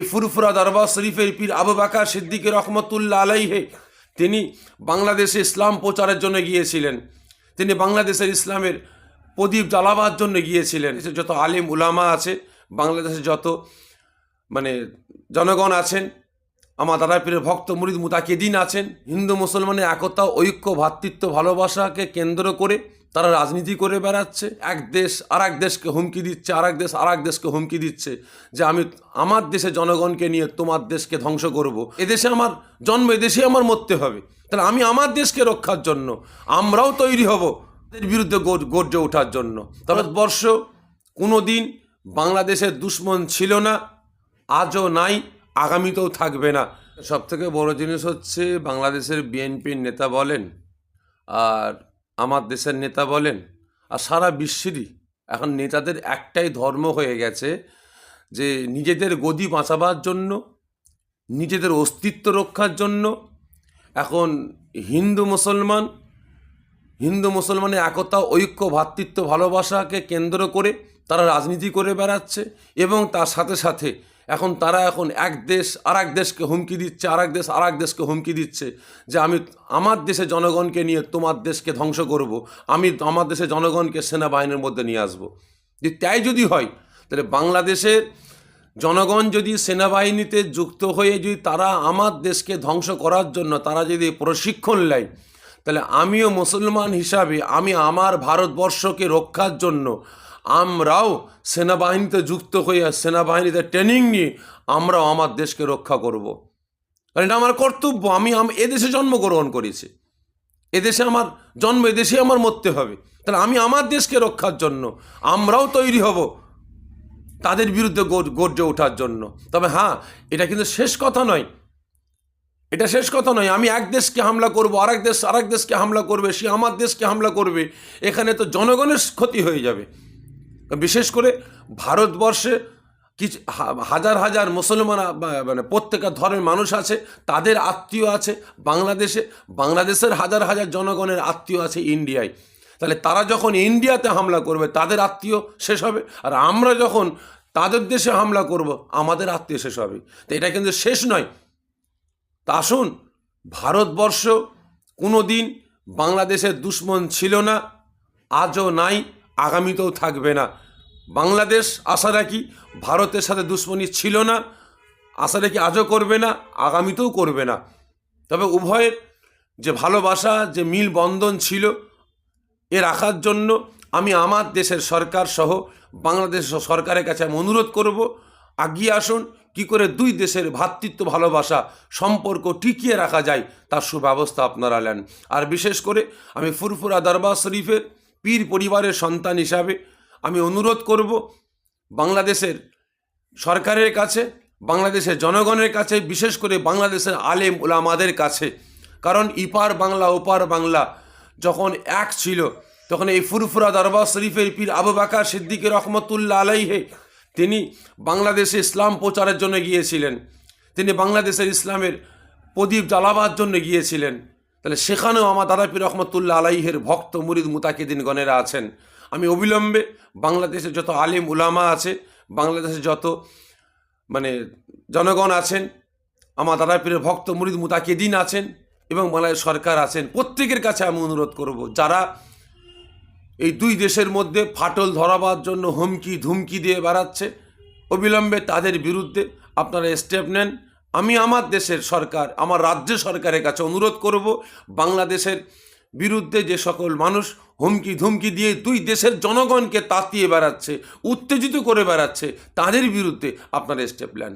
ফুরফুরা দরবার শরীফের পীর আবু বাকার সিদ্দিকের রহমতুল্লাহ আলাইহে, তিনি বাংলাদেশে ইসলাম প্রচারের জন্য গিয়েছিলেন। তিনি বাংলাদেশের ইসলামের প্রদীপ জ্বালাবার জন্য গিয়েছিলেন। যত আলিম উলামা আছে, বাংলাদেশের যত মানে জনগণ আছেন, আমার দাদা পীরের ভক্ত মুরিদ মুতাকিদিন আছেন, হিন্দু মুসলমানের একতা, ঐক্য ভ্রাতৃত্ব ভালোবাসাকে কেন্দ্র করে তারা রাজনীতি করে বেড়াচ্ছে, এক দেশ আর এক দেশকে হুমকি দিচ্ছে আর এক দেশ আর এক দেশকে হুমকি দিচ্ছে যে আমি আমার দেশে জনগণকে নিয়ে তোমার দেশকে ধ্বংস করব। এদেশে আমার জন্ম এদেশে আমার মরতে হবে। তাহলে আমি আমার দেশকে রক্ষার জন্য, আমরাও তৈরি হব এর বিরুদ্ধে গর- গর্জে ওঠার জন্য। ভারতবর্ষ কোনো দিন বাংলাদেশের দুশ্মন ছিল না, আজও নাই, আগামীতেও থাকবে না। সব থেকে বড় জিনিস হচ্ছে বাংলাদেশের বিএনপির নেতা বলেন, আর আমার দেশের নেতা বলেন, আর সারা বিশ্বেরই। এখন নেতাদের একটাই ধর্ম হয়ে গেছে যে নিজেদের গদি বাঁচাবার জন্য, নিজেদের অস্তিত্ব রক্ষার জন্য। এখন হিন্দু মুসলমান, হিন্দু মুসলমানের একতা, ঐক্য ভ্রাতৃত্ব ভালোবাসাকে কেন্দ্র করে তারা রাজনীতি করে বেড়াচ্ছে এবং তার সাথে সাথে এখন তারা এখন এক দেশ আর এক দেশকে হুমকি দিচ্ছে আর এক দেশ আর এক দেশকে হুমকি দিচ্ছে যে আমি আমার দেশে জনগণকে নিয়ে তোমার দেশকে ধ্বংস করব, আমি আমার দেশে জনগণকে সেনাবাহিনীর মধ্যে নিয়ে আসব। যে তাই যদি হয়, তাহলে বাংলাদেশের জনগণ যদি সেনাবাহিনীতে যুক্ত হয়ে যদি তারা আমার দেশকে ধ্বংস করার জন্য তারা যদি প্রশিক্ষণ নেয়, তাহলে আমিও মুসলমান হিসাবে আমি আমার ভারতবর্ষকে রক্ষার জন্য আমরাও সেনাবাহিনীতে যুক্ত হয়ে সেনাবাহিনীতে ট্রেনিং নিয়ে আমরাও আমার দেশকে রক্ষা করব। কারণ এটা আমার কর্তব্য, আমি এদেশে জন্মগ্রহণ করেছি। এদেশে আমার জন্ম এদেশে আমার মরতে হবে। তাহলে আমি আমার দেশকে রক্ষার জন্য আমরাও তৈরি হব তাদের বিরুদ্ধে গর- গর্জে ওঠার জন্য। তবে হ্যাঁ এটা কিন্তু শেষ কথা নয়। এটা শেষ কথা নয়, আমি এক দেশকে হামলা করব আর এক দেশ আর এক দেশকে হামলা করবে, সে আমার দেশকে হামলা করবে। এখানে তো জনগণের ক্ষতি হয়ে যাবে। বিশেষ করে ভারতবর্ষে কিছু হাজার হাজার মুসলমান মানে প্রত্যেকটা ধর্মের মানুষ আছে, তাদের আত্মীয় আছে বাংলাদেশে, বাংলাদেশের হাজার হাজার জনগণের আত্মীয় আছে ইন্ডিয়ায়। তাহলে তারা যখন ইন্ডিয়াতে হামলা করবে, তাদের আত্মীয় শেষ হবে, আর আমরা যখন তাদের দেশে হামলা করব, আমাদের আত্মীয় শেষ হবে। তো এটা কিন্তু শেষ নয়। তা আসুন, ভারতবর্ষ কোনো দিন বাংলাদেশের দুশ্মন ছিল না, আজও নাই। আগামীতেও থাকবে না। বাংলাদেশ আশা রাখি ভারতের সাথে দুশ্মনী ছিল না, আশা রাখি আজও করবে না, আগামীতেও করবে না। তবে উভয়ের যে ভালোবাসা, যে মিল বন্ধন ছিল, এ রাখার জন্য আমি আমার দেশের সরকার সহ বাংলাদেশ সরকারের কাছে আমি অনুরোধ করব, আগিয়ে আসুন, কি করে দুই দেশের ভ্রাতৃত্ব ভালোবাসা সম্পর্ক টিকিয়ে রাখা যায়, তার সুব্যবস্থা আপনারা নেন। আর বিশেষ করে আমি ফুরফুরা দরবার শরীফের পীর পরিবারের সন্তান হিসাবে আমি অনুরোধ করব বাংলাদেশের সরকারের কাছে, বাংলাদেশের জনগণের কাছে, বিশেষ করে বাংলাদেশের আলেম ওলামাদের কাছে। কারণ ইপার বাংলা, ওপার বাংলা যখন এক ছিল, তখন এই ফুরফুরা দরবার শরীফের পীর আবু বাকার সিদ্দিকের রহমতুল্লাহ আলাইহে তিনি বাংলাদেশে ইসলাম প্রচারের জন্য গিয়েছিলেন। তিনি বাংলাদেশের ইসলামের প্রদীপ জ্বালাবার জন্য গিয়েছিলেন। তাহলে সেখানেও আমার দাদা পীর রহমতুল্লাহ আলাইহের ভক্ত মুরিদ মুতাকিদিন গণেরা আছেন। আমি অবিলম্বে বাংলাদেশের যত আলিম উলামা আছে, বাংলাদেশের যত মানে জনগণ আছেন, আমার দাদা পীরের ভক্ত মুরিদ মুতাকিদিন আছেন এবং বাংলাদেশ সরকার আছেন, প্রত্যেকের কাছে আমি অনুরোধ করব, যারা এই দুই দেশের মধ্যে ফাটল ধরাবার জন্য হুমকি ধুমকি দিয়ে বেড়াচ্ছে, অবিলম্বে তাদের বিরুদ্ধে আপনারা স্টেপ নেন। আমি আমার দেশের সরকার, আমার রাজ্য সরকারের কাছে অনুরোধ করব, বাংলাদেশের বিরুদ্ধে যে সকল মানুষ হুমকি ধুমকি দিয়ে দুই দেশের জনগণকে তাতিয়ে বেড়াচ্ছে, উত্তেজিত করে বেড়াচ্ছে, তাদের বিরুদ্ধে আপনারা স্টেপ নেন।